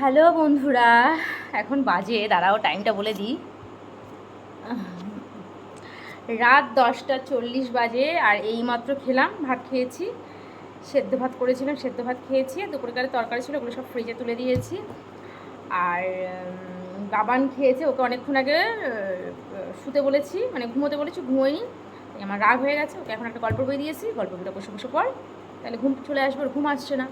Hello বন্ধুরা, এখন বাজে, দাঁড়াও টাইমটা বলে দিই। রাত দশটা চল্লিশ বাজে, আর এইমাত্র খেলাম, ভাত খেয়েছি। সেদ্ধ ভাত করেছিলাম, সেদ্ধ ভাত খেয়েছি দুপুরকারে তরকারি ছিল, ওগুলো সব ফ্রিজে তুলে দিয়েছি। আর বাবান খেয়েছে, ওকে অনেকক্ষণ আগে শুতে বলেছি মানে ঘুমোতে বলেছি, ঘুমোয়নি। আমার রাগ হয়ে গেছে, ওকে এখন একটা গল্প বই দিয়েছি, গল্প বইটা বসে বসে পর তাহলে ঘুম চলে আসবে ঘুম আসছে না।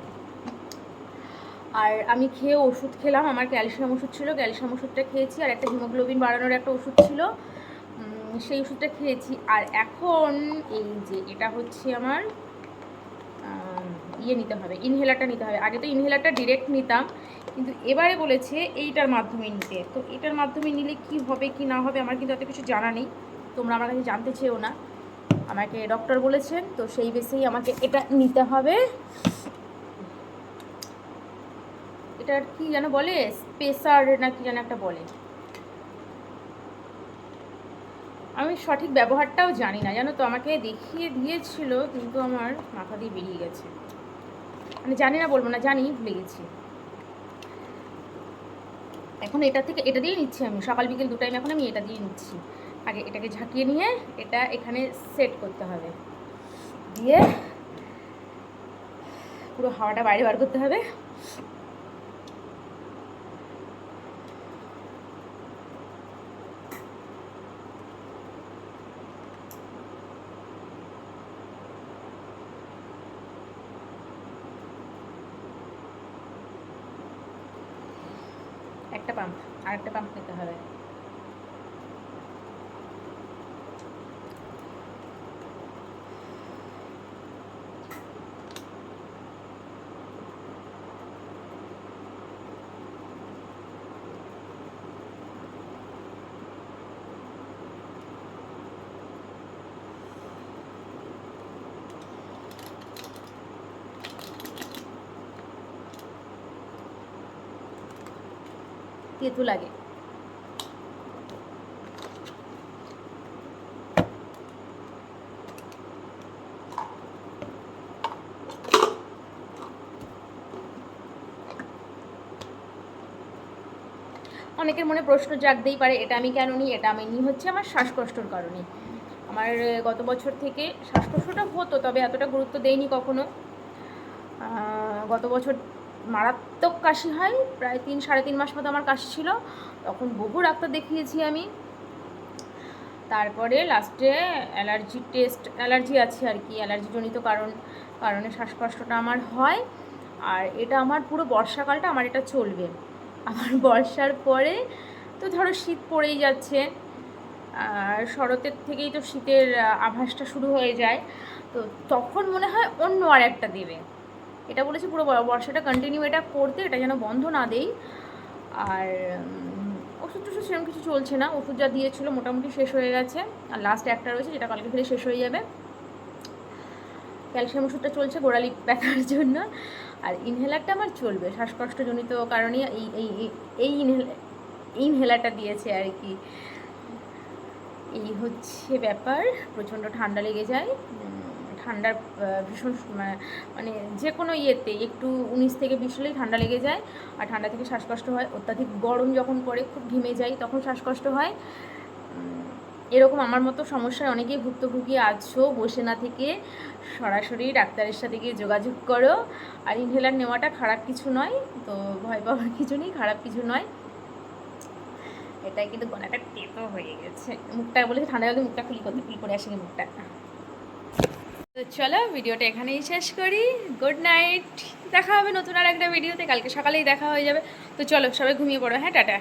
আর আমি খেয়ে ওষুধ খেলাম, আমার ক্যালসিয়াম ওষুধ ছিল, ক্যালসিয়াম ওষুধটা খেয়েছি আর একটা হিমোগ্লোবিন বাড়ানোর একটা ওষুধ ছিল। সেই ওষুধটা খেয়েছি। আর এখন এই যে এটা হচ্ছে আমার ইয়ে নিতে হবে ইনহেলারটা নিতে হবে। আগে তো ইনহেলারটা ডিরেক্ট নিতাম, কিন্তু এবারে বলেছে এইটার মাধ্যমে নিতে। তো এটার মাধ্যমে নিলে কি হবে, কি না হবে, আমার কিন্তু এত কিছু জানা নেই। তোমরা আমার কাছে জানতে চেয়েও না। আমাকে ডক্টর বলেছেন, তো সেই বেসেই আমাকে এটা নিতে হবে। এটার কি যেন বলে? স্পেসার না কি যেন একটা বলে। আমি সঠিক ব্যবহারটাও জানি না, জানো তো? আমাকে দেখিয়ে দিয়েছিল, কিন্তু আমার মাথা দিয়ে বেরিয়ে গেছে। মানে জানি না, বলব না, জানি, ভুলে গেছি। এখন এটা থেকে, এটা দিয়ে নিচ্ছি আমি। সকাল বিকেল দু টাইম এখন আমি এটা দিয়ে নিচ্ছি। আগে এটাকে ঝাঁকিয়ে নিয়ে এটা এখানে সেট করতে হবে। দিয়ে পুরো হাওয়াটা বাইরে বার করতে হবে। একটা পাম্প আর একটা পাম্প নিতে হবে। তেতু লাগে। অনেকের মনে প্রশ্ন জাগতেই পারে, এটা আমি কেন নিই, এটা আমি নিই হচ্ছে আমার শ্বাসকষ্টর কারণে। আমার গত বছর থেকে শ্বাসকষ্টটা হতো, তবে এতটা গুরুত্ব দেইনি কখনো। গত বছর মারাত্মক কাশি হয়। প্রায় তিন, সাড়ে তিন মাস মতো আমার কাশি ছিল। তখন বহু ডাক্তার দেখিয়েছি আমি। তারপরে লাস্টে অ্যালার্জি টেস্ট অ্যালার্জি আছে আর কি অ্যালার্জিজনিত কারণ, কারণে শ্বাসকষ্টটা আমার হয়। আর এটা আমার পুরো বর্ষাকালটা আমার এটা চলবে। আমার বর্ষার পরে তো ধরো শীত পড়েই যাচ্ছে। আর শরতের থেকেই তো শীতের, আভাসটা শুরু হয়ে যায়। তো তখন মনে হয় অন্য আর একটা দেবে। এটা বলেছি পুরো বর্ষাটা কন্টিনিউ এটা করতে, এটা যেন বন্ধ না দেই। আর ওষুধ টষুধ সেরকম কিছু চলছে না। ওষুধ যা দিয়েছিল মোটামুটি শেষ হয়ে গেছে। আর লাস্ট একটা রয়েছে যেটা কালকে খেলে শেষ হয়ে যাবে। ক্যালসিয়াম ওষুধটা চলছে গোড়ালি ব্যথার জন্য। আর ইনহেলারটা আমার চলবে শ্বাসকষ্টজনিত কারণে এই এই, এই- এই ইনহেল ইনহেলারটা দিয়েছে আর কি। এই হচ্ছে ব্যাপার। প্রচণ্ড ঠান্ডা লেগে যায়। ঠান্ডার ভীষণ মানে যে কোনো ইয়েতে একটু উনিশ থেকে বিশ হলেই ঠান্ডা লেগে যায় আর ঠান্ডা থেকে শ্বাসকষ্ট হয়। অত্যাধিক গরম যখন পড়ে, খুব ঘেমে যাই, তখন শ্বাসকষ্ট হয়। এরকম আমার মতো সমস্যায় অনেকেই ভুক্তভোগী আছো, বসে না থেকে সরাসরি ডাক্তারের সাথে গিয়ে যোগাযোগ করো। আর ইনহেলার নেওয়াটা খারাপ কিছু নয়, তো ভয় পাওয়ার কিছু নেই, খারাপ কিছু নয়। এটাই কিন্তু গলাটা টেপো হয়ে গেছে। মুখটা বলেছে ঠান্ডা জলে মুখটা খুলি করতে খুলি করে আসেনি মুখটা। তো চলো ভিডিওটা এখানেই শেষ করি। গুড নাইট দেখা হবে নতুন আর একটা ভিডিওতে। কালকে সকালেই দেখা হয়ে যাবে। তো চলো সবাই ঘুমিয়ে পড়ো। হ্যাঁ টাটা।